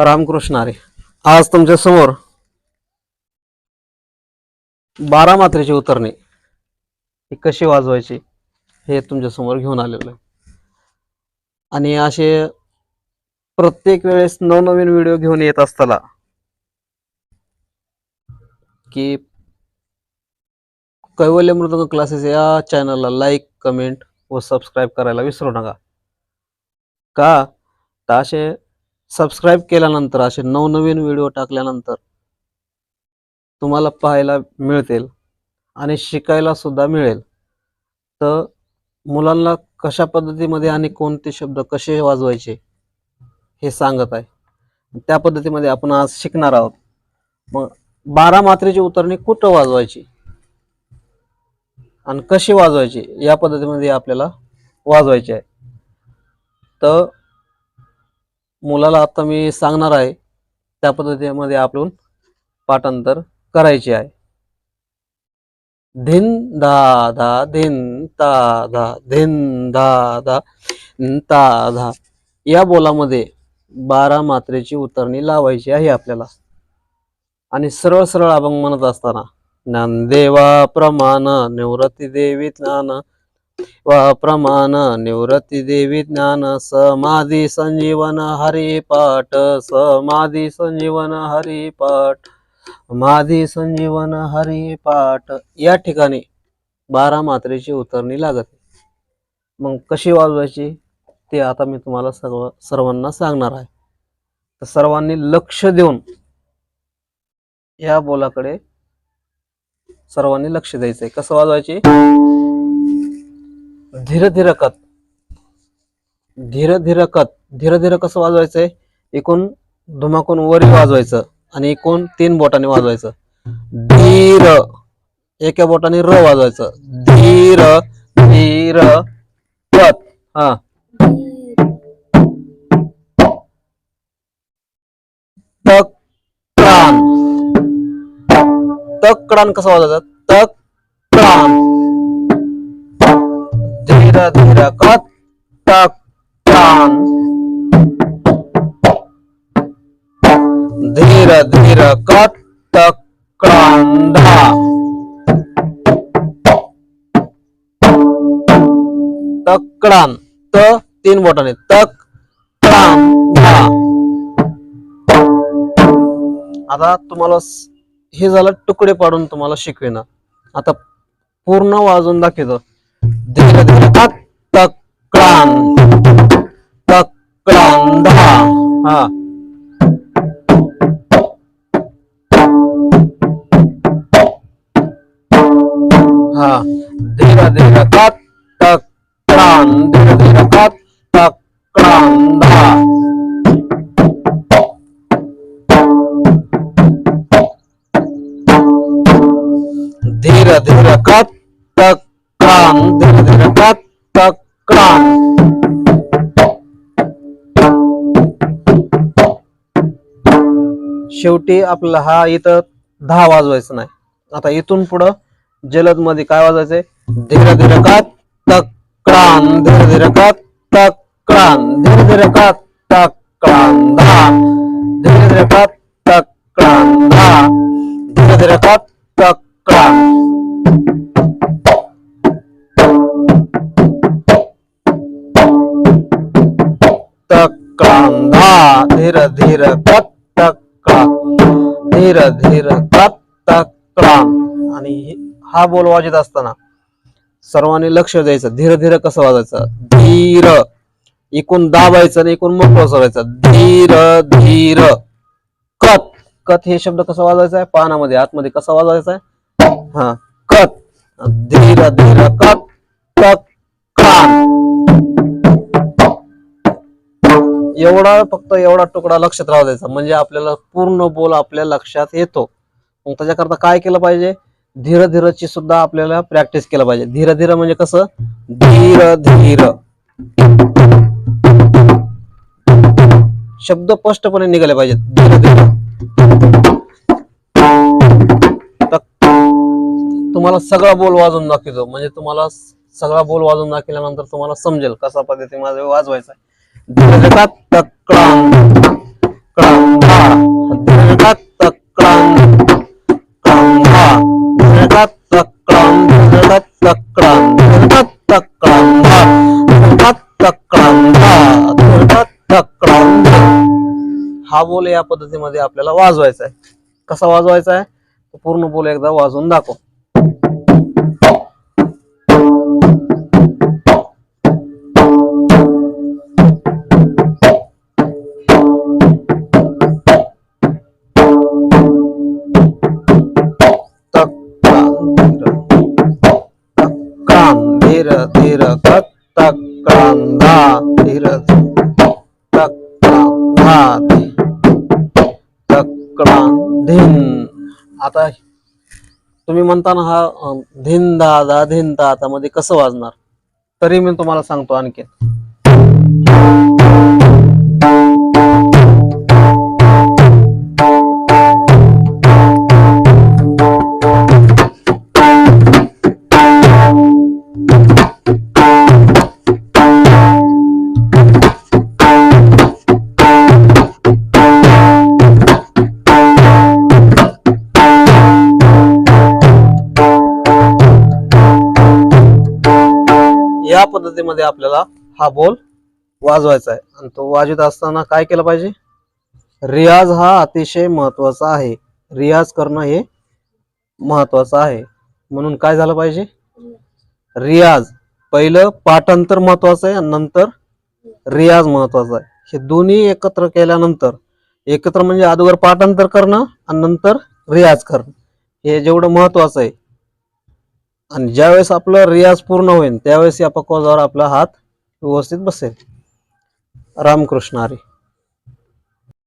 रामकृष्ण अरे आज तुमच्यासमोर बारा मात्रेची उतरणे. ही कशी वाजवायची हे तुमच्यासमोर घेऊन आलेलं आहे. आणि असे प्रत्येक वेळेस नवनवीन व्हिडिओ घेऊन येत असताना की कैवल्य मृदंग क्लासेस या चॅनलला लाईक कमेंट व सबस्क्राईब करायला विसरू नका. का? तर असे सबस्क्राईब केल्यानंतर असे नवनवीन व्हिडिओ टाकल्यानंतर तुम्हाला पाहायला मिळतील आणि शिकायला सुद्धा मिळेल. तर मुलांना कशा पद्धतीमध्ये आणि कोणते शब्द कसे वाजवायचे हे सांगत आहे. त्या पद्धतीमध्ये आपण आज शिकणार आहोत. मग बारा मात्रेची उतरणी कुठं वाजवायची आणि कशी वाजवायची या पद्धतीमध्ये आपल्याला वाजवायची आहे. तर मुलाला आता मी सांगणार आहे त्या पद्धतीमध्ये आपण पाठांतर करायचे आहे. धिन धा धा धिन ता धा धिन धा धा ता धा. या बोलामध्ये बारा मात्रेची उतरणी लावायची आहे आपल्याला. आणि सरळ सरळ अभंग म्हणत असताना ज्ञानदेवा प्रमाण निवृत्ती देवी ज्ञान वा प्रमाण निवृत्ती देवी ज्ञान समाधी संजीवन हरिपाठ समाधी संजीवन हरिपाठ माधी संजीवन हरिपाठ या ठिकाणी बारा मात्रेची उतरणी लागत मग कशी वाजवायची? ते आता मी तुम्हाला सर्व सर्वांना सांगणार आहे. तर सर्वांनी लक्ष देऊन या बोलाकडे सर्वांनी लक्ष द्यायचंय. कसं वाजवायची? धीर धीर कत धीर धीर कत धीर धीर कसं वाजवायचंय? एकूण धुमाकून वरी वाजवायचं आणि एकूण तीन बोटाने वाजवायचं. धीर. एका बोटाने र वाजवायचं. धीर. धीर. कत हा. तक प्राण तक कसं वाजवायचं धीर धीर कत तक क्रॉन धीर धीर कत तक क्रॉन धा तक त तीन बोटाने. तक क्रॉन आता तुम्हाला हे झालं तुकडे पाडून तुम्हाला शिकवेना. आता पूर्ण वाजून दाखवतो. धीर धीर तक तक क्रान तक क्रान दहा हा हा धीर धीर तक तक धीर धीर तक तक क्रान धीर धीर कत तक शेवटी आपला हा इथं दहा वाजवायचं नाही. आता इथून पुढं जलदमध्ये काय वाजायचंय धीरे धीरे कत तक्रान धीरे धीरे धीर तक्रान धीरे धीरे धीर तक्रान दहा धीरे धीरे कत तक्रान दहा धीरे धीरे कत तक्रान. तक धीर धीर कत तक धीर धीर कत तक आणि हा बोल वाजत असताना सर्वांनी लक्ष द्यायचं धीर धीर कसं वाजायचं? धीर. एकूण दाबायचं आणि एकूण मोकळं सोडायचं. धीर धीर. कत. कत हे शब्द कसा वाजवायचा आहे? पानामध्ये आतमध्ये कसा वाजवायचा आहे? हा कत. धीर धीर कत तक एवढा फक्त एवढा तुकडा लक्षात राहू द्यायचा. म्हणजे आपल्याला पूर्ण बोल आपल्या लक्षात येतो. मग त्याच्याकरता काय केलं पाहिजे? धीर धीरची सुद्धा आपल्याला प्रॅक्टिस केलं पाहिजे. धीर धीर म्हणजे कसं? धीर धीर शब्द स्पष्टपणे निघाले पाहिजेत. धीर धीर तुम्हाला सगळा बोल वाजून दाखवतो. म्हणजे तुम्हाला सगळा बोल वाजून दाखवल्यानंतर तुम्हाला समजेल कसा पद्धतीने माझा वाजवायचा तक्रांग क्रांगा तक्रांग क्रांगा तक्रांग तक्रांग तक्रांगा तक्रांगा हा बोल या पद्धतीमध्ये आपल्याला वाजवायचा आहे. कसा वाजवायचा आहे? पूर्ण बोल एकदा वाजवून दाखव. धीर तक आता तुम्ही म्हणताना हा धिन धिन दादा धिन दादा मध्ये कसं वाजणार? तरी मी तुम्हाला सांगतो आणखी या पद्धतीमध्ये आपल्याला हा बोल वाजवायचा आहे. आणि तो वाजवत असताना काय केलं पाहिजे? रियाज हा अतिशय महत्त्वाचा आहे. रियाज करणं हे महत्वाचं आहे. म्हणून काय झालं पाहिजे? रियाज. पहिलं पाठांतर महत्वाचं आहे आणि नंतर रियाज महत्त्वाचा आहे. हे दोन्ही एकत्र केल्यानंतर एकत्र म्हणजे अगोदर पाठांतर करणं आणि नंतर रियाज करणं. हे जेवढं महत्वाचं आहे आणि ज्यावेळेस आपलं रियाज पूर्ण होईल त्यावेळेस या पकवाजावर आपला हात व्यवस्थित बसेल. रामकृष्ण हरी.